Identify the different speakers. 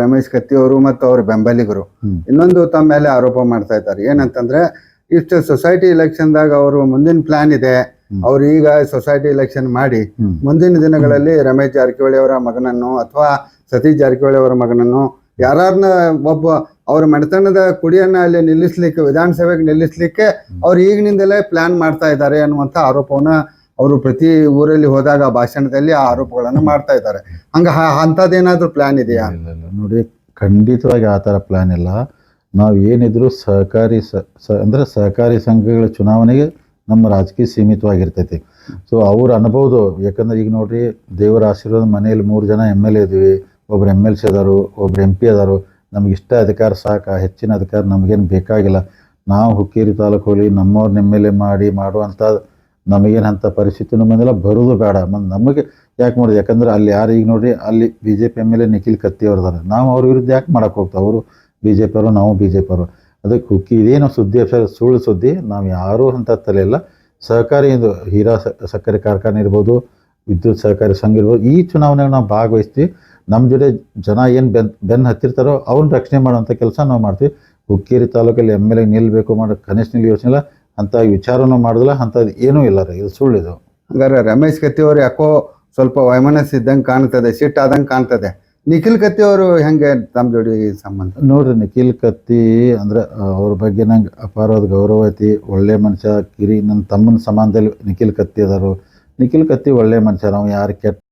Speaker 1: ರಮೇಶ್ ಕತ್ತಿ ಅವರು ಮತ್ತು ಅವ್ರ ಬೆಂಬಲಿಗರು. ಇನ್ನೊಂದು ತಮ್ಮ ಮೇಲೆ ಆರೋಪ ಮಾಡ್ತಾ ಇದ್ದಾರೆ. ಏನಂತಂದ್ರೆ ಇಷ್ಟು ಸೊಸೈಟಿ ಎಲೆಕ್ಷನ್ದಾಗ ಅವರು ಮುಂದಿನ ಪ್ಲಾನ್ ಇದೆ. ಅವ್ರು ಈಗ ಸೊಸೈಟಿ ಎಲೆಕ್ಷನ್ ಮಾಡಿ. ಮುಂದಿನ ದಿನಗಳಲ್ಲಿ ರಮೇಶ್ ಜಾರಕಿಹೊಳಿ ಅವರ ಮಗನನ್ನು ಅಥವಾ ಸತೀಶ್ ಜಾರಕಿಹೊಳಿ ಅವರ ಮಗನನ್ನು ಯಾರನ್ನ ಒಬ್ಬ ಅವ್ರ ಮನೆತನದ ಕುಡಿಯನ್ನ ಅಲ್ಲಿ ನಿಲ್ಲಿಸ್ಲಿಕ್ಕೆ ವಿಧಾನಸಭೆಗೆ ನಿಲ್ಲಿಸ್ಲಿಕ್ಕೆ ಅವ್ರು ಈಗಿನಿಂದಲೇ ಪ್ಲಾನ್ ಮಾಡ್ತಾ ಇದ್ದಾರೆ ಅನ್ನುವಂಥ ಆರೋಪವನ್ನ ಅವರು ಪ್ರತಿ ಊರಲ್ಲಿ ಹೋದಾಗ ಭಾಷಣದಲ್ಲಿ ಆ ಆರೋಪಗಳನ್ನು ಮಾಡ್ತಾ ಇದ್ದಾರೆ. ಹಂಗ ಅಂಥದ್ದೇನಾದ್ರೂ ಪ್ಲಾನ್ ಇದೆಯಾ.
Speaker 2: ನೋಡಿ, ಖಂಡಿತವಾಗಿ ಆ ಥರ ಪ್ಲಾನ್ ಇಲ್ಲ. ನಾವು ಏನಿದ್ರು ಸಹಕಾರಿ ಸ- ಅಂದ್ರೆ ಸಹಕಾರಿ ಸಂಘಗಳ ಚುನಾವಣೆಗೆ ನಮ್ಮ ರಾಜಕೀಯ ಸೀಮಿತವಾಗಿರ್ತೈತಿ. ಸೊ ಅವ್ರು ಅನ್ಬೋದು. ಯಾಕಂದ್ರೆ ಈಗ ನೋಡ್ರಿ, ದೇವರ ಆಶೀರ್ವಾದ ಮನೆಯಲ್ಲಿ ಮೂರು ಜನ ಎಂ ಎಲ್ ಎ ಇದ್ವಿ. ಒಬ್ರು ಎಂ ಎಲ್ ಸಿ ಅದಾರು, ಒಬ್ರು ಎಂ ಪಿ ಅದಾರು. ನಮ್ಗೆ ಇಷ್ಟ ಅಧಿಕಾರ ಸಾಕ, ಹೆಚ್ಚಿನ ಅಧಿಕಾರ ನಮಗೇನು ಬೇಕಾಗಿಲ್ಲ. ನಾವು ಹುಕ್ಕೇರಿ ತಾಲೂಕು ಹೋಗಿ ನಮ್ಮವ್ರನ್ನ ಎಂ ಎಲ್ ಎ ಮಾಡಿ ಮಾಡುವಂಥ ನಮಗೇನು ಅಂಥ ಪರಿಸ್ಥಿತಿನೂ ಬಂದಿಲ್ಲ ಬರೋದು ಬೇಡ. ಮತ್ತು ನಮಗೆ ಯಾಕೆ ಮಾಡೋದು? ಯಾಕಂದ್ರೆ ಅಲ್ಲಿ ಯಾರು ಈಗ ನೋಡಿ ಅಲ್ಲಿ B J P M L A Nikhil Katti ಅವ್ರದಾರೆ ನಾವು ಅವ್ರ ವಿರುದ್ಧ ಯಾಕೆ ಮಾಡಕ್ಕೆ ಹೋಗ್ತಾ? ಅವರು ಬಿ ಜೆ ಪಿ ಅವರು, ನಾವು ಬಿ ಜೆ ಪಿ ಅವರು. ಅದಕ್ಕೆ ಹುಕ್ಕಿ ಇದೇನು ಸುದ್ದಿ ಅಕ್ಷರ ಸುಳ್ಳು ಸುದ್ದಿ. ನಾವು ಯಾರೂ ಅಂತ ತಲೆಯಿಲ್ಲ ಸಹಕಾರಿ ಇದು ಹೀರಾ ಸಕ್ಕರೆ ಕಾರ್ಖಾನೆ ಇರ್ಬೋದು, ವಿದ್ಯುತ್ ಸಹಕಾರಿ ಸಂಘ ಇರ್ಬೋದು, ಈ ಚುನಾವಣೆಗೆ ನಾವು ಭಾಗವಹಿಸ್ತೀವಿ. ನಮ್ಮ ಜೊತೆ ಜನ ಏನು ಬೆನ್ ಬೆನ್ನು ಹತ್ತಿರ್ತಾರೋ ಅವ್ರನ್ನ ರಕ್ಷಣೆ ಮಾಡುವಂಥ ಕೆಲಸ ನಾವು ಮಾಡ್ತೀವಿ. ಹುಕ್ಕೇರಿ ತಾಲೂಕಲ್ಲಿ ಎಂ ಎಲ್ ಎ ನಿಲ್ಲಬೇಕು ಮಾಡೋ, ಕನಿಷ್ಠ ನಿಲ್ ಯೋಚನೆ ಇಲ್ಲ. ಅಂಥ ವಿಚಾರನೂ ಮಾಡಿದಲ್ಲ ಅಂಥದ್ದು ಏನೂ ಇಲ್ಲ ರೀ ಇದು ಸುಳ್ಳಿದು.
Speaker 1: ಹಂಗಾರೆ ರಮೇಶ್ ಕತ್ತಿ ಅವರು ಯಾಕೋ ಸ್ವಲ್ಪ ವೈಮನಸ್ ಇದ್ದಂಗೆ ಕಾಣ್ತದೆ ಸಿಟ್ಟಾದಂಗೆ ಕಾಣ್ತದೆ. ನಿಖಿಲ್ ಕತ್ತಿ ಅವರು ಹೆಂಗೆ ತಮ್ಮ ಜೋಡಿ ಸಂಬಂಧ?
Speaker 2: ನೋಡ್ರಿ ನಿಖಿಲ್ ಕತ್ತಿ ಅಂದ್ರೆ ಅವ್ರ ಬಗ್ಗೆ ನಂಗೆ ಅಪಾರವಾದ ಗೌರವ ಐತಿ. ಒಳ್ಳೆ ಮನುಷ್ಯ ಕಿರಿ ನನ್ನ ತಮ್ಮನ ಸಮಾನದಲ್ಲಿ ನಿಖಿಲ್ ಕತ್ತಿ ಅದಾರು. ನಿಖಿಲ್ ಕತ್ತಿ ಒಳ್ಳೆ ಮನುಷ್ಯ ನಾವು ಯಾರು ಕೆಟ್ಟ